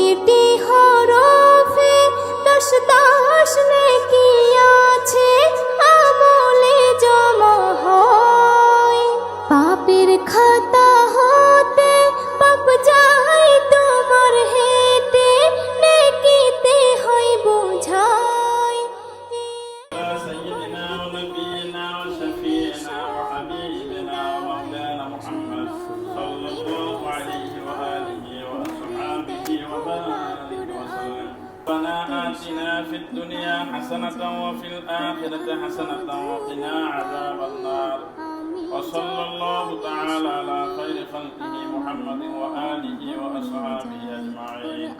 প্রতিটি হরফে দশ দশ নেকি آتنا في الدنيا حسنة وفي الآخرة حسنة وقنا عذاب النار. وصلى الله تعالى على خير خلقه محمد وآله وأصحابه أجمعين.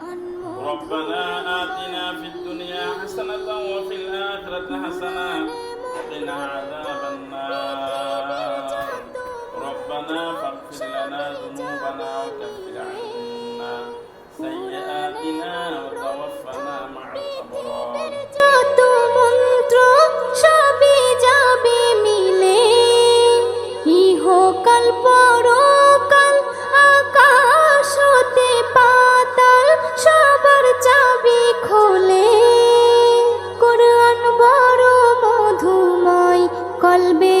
ربنا آتنا في الدنيا حسنة وفي الآخرة حسنة وقنا عذاب النار. ربنا فاغفر لنا ذنوبنا وكفر কাল ইহকাল পরকাল আকাশ হতে পাতাল সবার চাবি খোলে। কোরআন বড় মধুময় কলবে